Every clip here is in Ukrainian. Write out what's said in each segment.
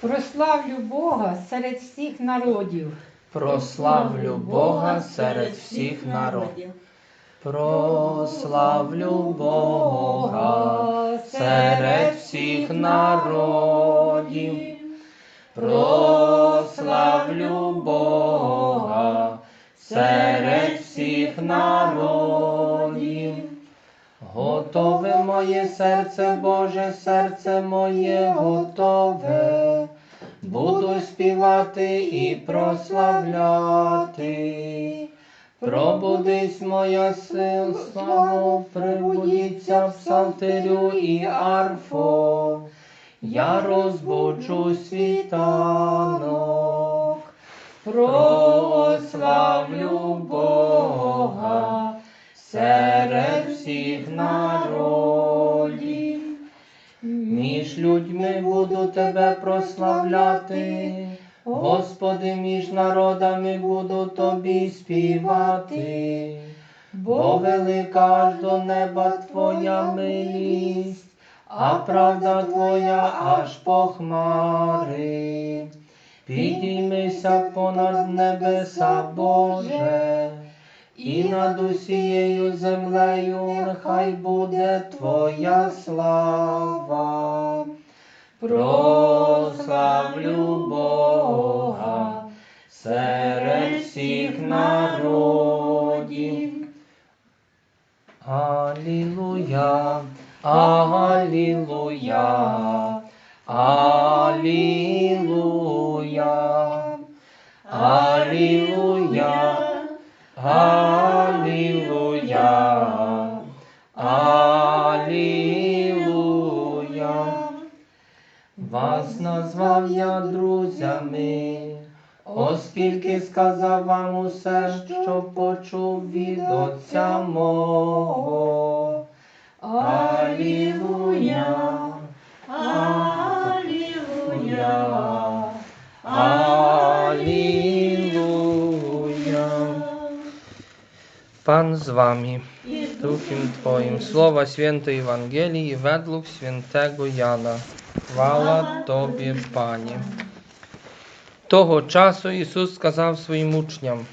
Прославлю Бога серед всіх народів. Прославлю Бога серед всіх народів. Прославлю Бога серед всіх народів. Прославлю Бога серед всіх народів. Готове моє серце, Боже, серце моє готове. Буду співати і прославляти. Пробудись моя сил, слава, прибудіться псалтирю і арфо. Я розбуджу світанок. Прославлю Бога серед всіх народів. Між людьми буду тебе прославляти, Господи, між народами буду тобі співати, бо велика аж до неба Твоя милість, а правда Твоя аж по хмари. Підіймися понад небеса, Боже, і над усією землею нехай буде Твоя слава. Прославлю Бога серед всіх народів. Алілуя, Алілуя, Алілуя, назвав я друзями, оскільки сказав вам усе, що почув від Отця мого. Алілуя, Алілуя, Алілуя. Pan z wami, Duchem Twoim, Słowa Świętej Ewangelii według świętego Jana. Chwała Tobie, Panie. Того часу Ісус сказав своїм учням: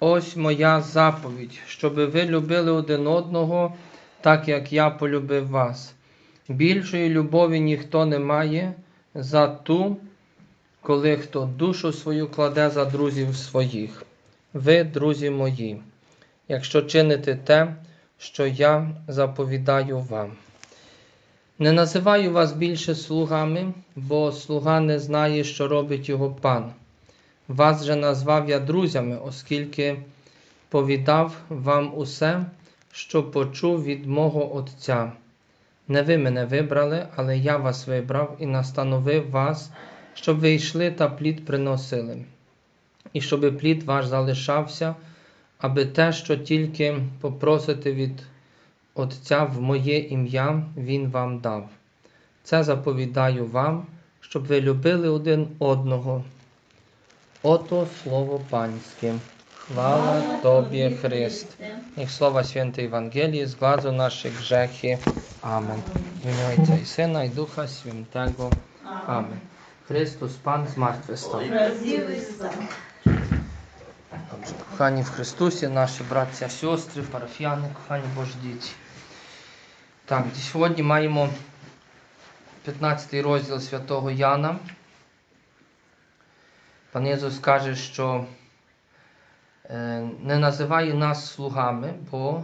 Ось моя заповідь, щоби ви любили один одного, так як я полюбив вас. Більшої любові ніхто не має за ту, коли хто душу свою кладе за друзів своїх. Ви, друзі мої, якщо чините те, що я заповідаю вам. Не називаю вас більше слугами, бо слуга не знає, що робить його пан. Вас же назвав я друзями, оскільки повідав вам усе, що почув від мого Отця. Не ви мене вибрали, але я вас вибрав і настановив вас, щоб ви йшли та плід приносили, і щоб плід ваш залишався, аби те, що тільки попросите від Отця в моє ім'я Він вам дав. Це заповідаю вам, щоб ви любили один одного. Ото слово Панське. Tobie, Chryst. Niech słowa świętej Ewangelii zgładzą nasze grzechy. Amen. W imię Ojca i Syna i Ducha Świętego. Amen. Chrystus Pan zmartwychwstał. Dobrze, kochani w Chrystusie, наші браття, сестри, парафіяни, кохані Божі діти. Так, сьогодні маємо 15 розділ святого Яна. Пан Єсус каже, що е, не називає нас слугами, бо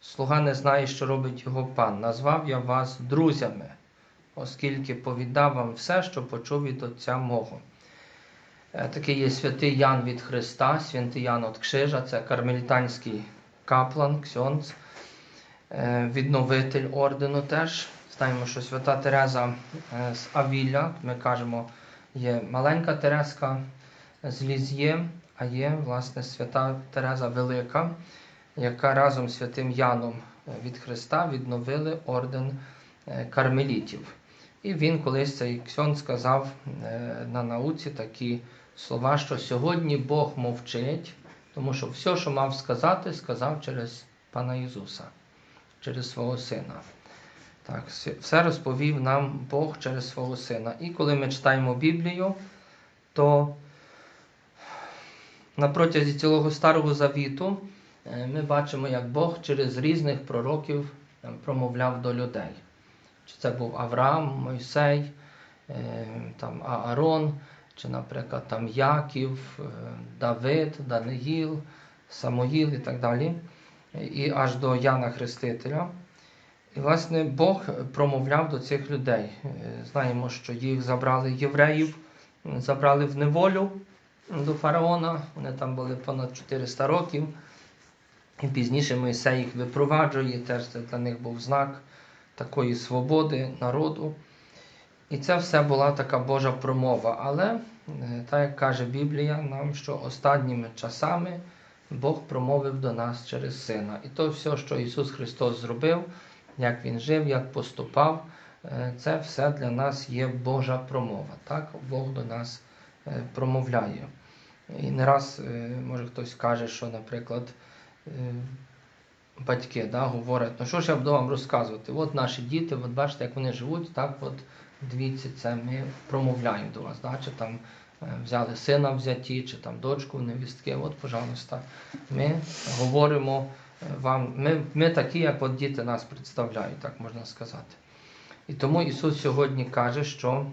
слуга не знає, що робить його пан. Назвав я вас друзями, оскільки повідав вам все, що почув від Отця мого. Е, Такий є святий Ян від Христа, святий Ян від Кшижа, це кармелітанський каплан, ксьонц, відновитель ордену теж. Знаємо, що свята Тереза е, з Авіля, ми кажемо, є маленька Терезка з Ліз'є, а є, власне, свята Тереза Велика, яка разом з святим Яном е, від Христа відновили орден е, кармелітів. І він колись цей ксьон сказав е, на науці такі слова, що сьогодні Бог мовчить, тому що все, що мав сказати, сказав через Пана Ісуса, через свого Сина. Так, все- розповів нам Бог через свого Сина. І коли ми читаємо Біблію, то на протязі цілого Старого Завіту е, ми бачимо, як Бог через різних пророків е, промовляв до людей. Чи це був Авраам, Мойсей, е, там Аарон, чи, наприклад, там Яків, Давид, Даниїл, Самоїл і так далі, і аж до Яна Хрестителя. І, власне, Бог промовляв до цих людей. Е, Знаємо, що їх забрали євреїв, забрали в неволю до фараона. Вони там були понад 400 років. І пізніше Мойсей їх випроваджує, теж це для них був знак такої свободи народу. І це все була така Божа промова. Але, е, так як каже Біблія, нам, що останніми часами Бог промовив до нас через Сина. І то все, що Ісус Христос зробив, як Він жив, як поступав, е, це все для нас є Божа промова. Так? Бог до нас е, промовляє. І не раз, е, може хтось каже, що, наприклад, батьки да, говорять, ну що ж я буду вам розказувати? От наші діти, от бачите, як вони живуть, так от дивіться, це ми промовляємо до вас. Да? Чи там взяли сина взяті, чи там дочку невістки, от, пожалуйста, ми говоримо е, вам, ми, ми такі, як от діти нас представляють, так можна сказати. І тому Ісус сьогодні каже, що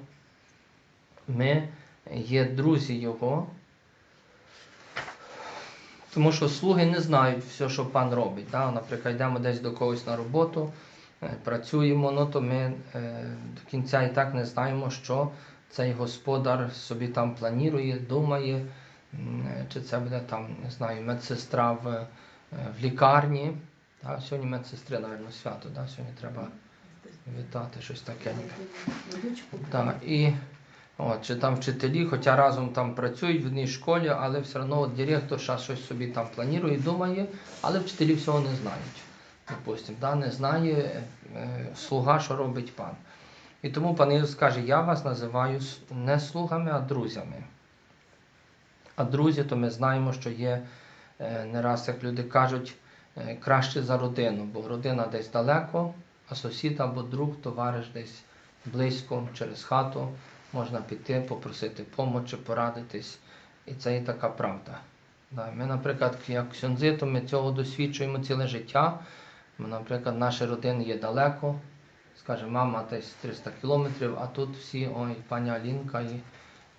ми є друзі Його, тому що слуги не знають все, що пан робить. Да? Наприклад, йдемо десь до когось на роботу, е, працюємо, ну то ми е, до кінця і так не знаємо, що цей господар собі там планує, думає, е, чи це буде там, не знаю, медсестра в, е, в лікарні. Да? Сьогодні медсестри, напевно, свято, да? сьогодні треба вітати щось таке. Так, і от, чи там вчителі, хоча разом там працюють в одній школі, але все одно от, директор щось собі там планує, думає, але вчителі всього не знають. Допустим, да, не знає е, слуга, що робить пан. І тому пан Ісус каже, я вас називаю не слугами, а друзями. А друзі, то ми знаємо, що є е, не раз, як люди кажуть, е, краще за родину, бо родина десь далеко, а сусід або друг, товариш десь близько через хату можна піти, попросити допомоги, порадитись. І це і така правда. Ми, наприклад, як ксьонзи, то ми цього досвідчуємо ціле життя. Наприклад, наші родини є далеко. Скаже, мама десь 300 кілометрів, а тут всі, ой, пані Алінка, і,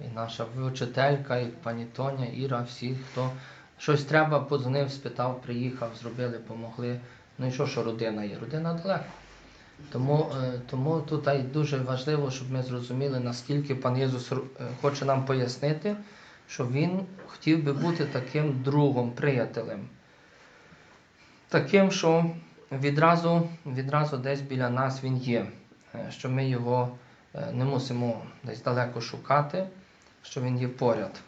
і наша вчителька, і пані Тоня, Іра, всі, хто щось треба, подзвонив, спитав, приїхав, зробили, помогли. Ну і що, що родина є? Родина далеко. Тому, е, тому тут дуже важливо, щоб ми зрозуміли, наскільки пан Єсус е, хоче нам пояснити, що Він хотів би бути таким другом, приятелем. Таким, що відразу, відразу десь біля нас він є, е, що ми його е, не мусимо десь далеко шукати, що він є поряд.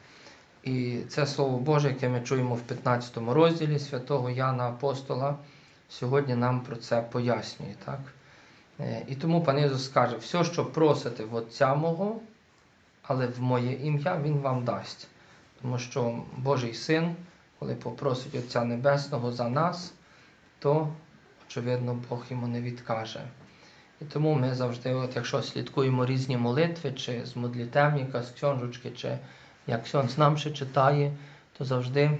І це Слово Боже, яке ми чуємо в 15 розділі святого Яна Апостола, сьогодні нам про це пояснює. Так? Е, І тому пан Ісус каже, все, що просите в Отця мого, але в моє ім'я Він вам дасть. Тому що Божий Син, коли попросить Отця Небесного за нас, то, очевидно, Бог йому не відкаже. І тому ми завжди, от якщо слідкуємо різні молитви, чи з модлітевника, з ксьонжучки, чи як ксьонз нам ще читає, то завжди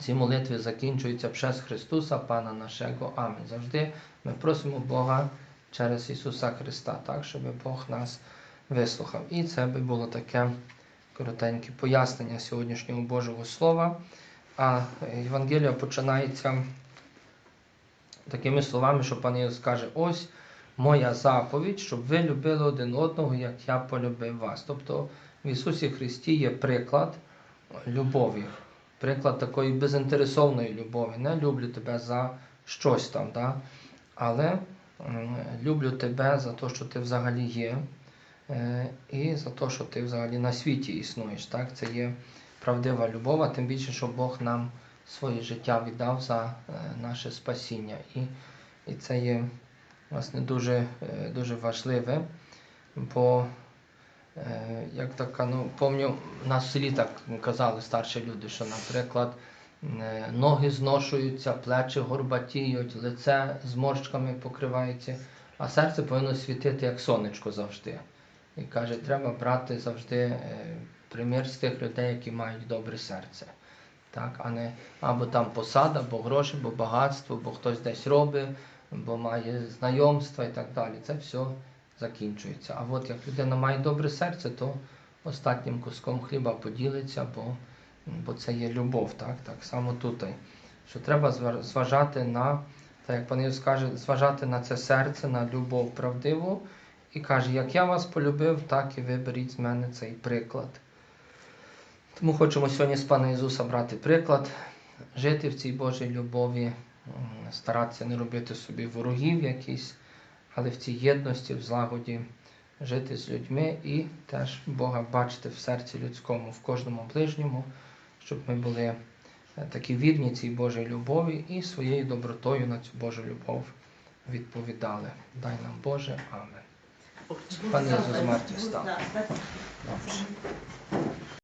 ці молитви закінчуються через Христуса, Пана нашого. Амінь. Завжди ми просимо Бога через Ісуса Христа, так, щоб Бог нас вислухав. І це би було таке коротеньке пояснення сьогоднішнього Божого Слова. А Євангелія починається такими словами, що пан Ісус каже: ось моя заповідь, щоб ви любили один одного, як я полюбив вас. Тобто в Ісусі Христі є приклад любові, приклад такої безінтересовної любові. Не люблю тебе за щось там, да? але люблю тебе за те, що ти взагалі є, е, і за те, що ти взагалі на світі існуєш. Так? Це є правдива любов, а тим більше, що Бог нам своє життя віддав за е, наше спасіння. І, і це є власне дуже, е, дуже важливе, бо Е, як така, ну, нас в селі так казали старші люди, що, наприклад, ноги зношуються, плечі горбатіють, лице зморшками покривається. А серце повинно світити як сонечко завжди. І каже, треба брати завжди примір з тих людей, які мають добре серце. Так, а не або там посада, або гроші, або багатство, бо хтось десь робить, бо має знайомства і так далі. Це все закінчується. А от як людина має добре серце, то останнім куском хліба поділиться, бо, бо це є любов. Так, так само тут. Що треба зважати на, так як пан Ісус каже, зважати на це серце, на любов правдиву. І каже, як я вас полюбив, так і ви беріть з мене цей приклад. Тому хочемо сьогодні з пана Ісуса брати приклад, жити в цій Божій любові, старатися не робити собі ворогів якісь, але в цій єдності, в злагоді жити з людьми і теж Бога бачити в серці людському, в кожному ближньому, щоб ми були е, такі вірні цій Божій любові і своєю добротою на цю Божу любов відповідали. Дай нам Боже, Амен. Пане Ісус, мертві став.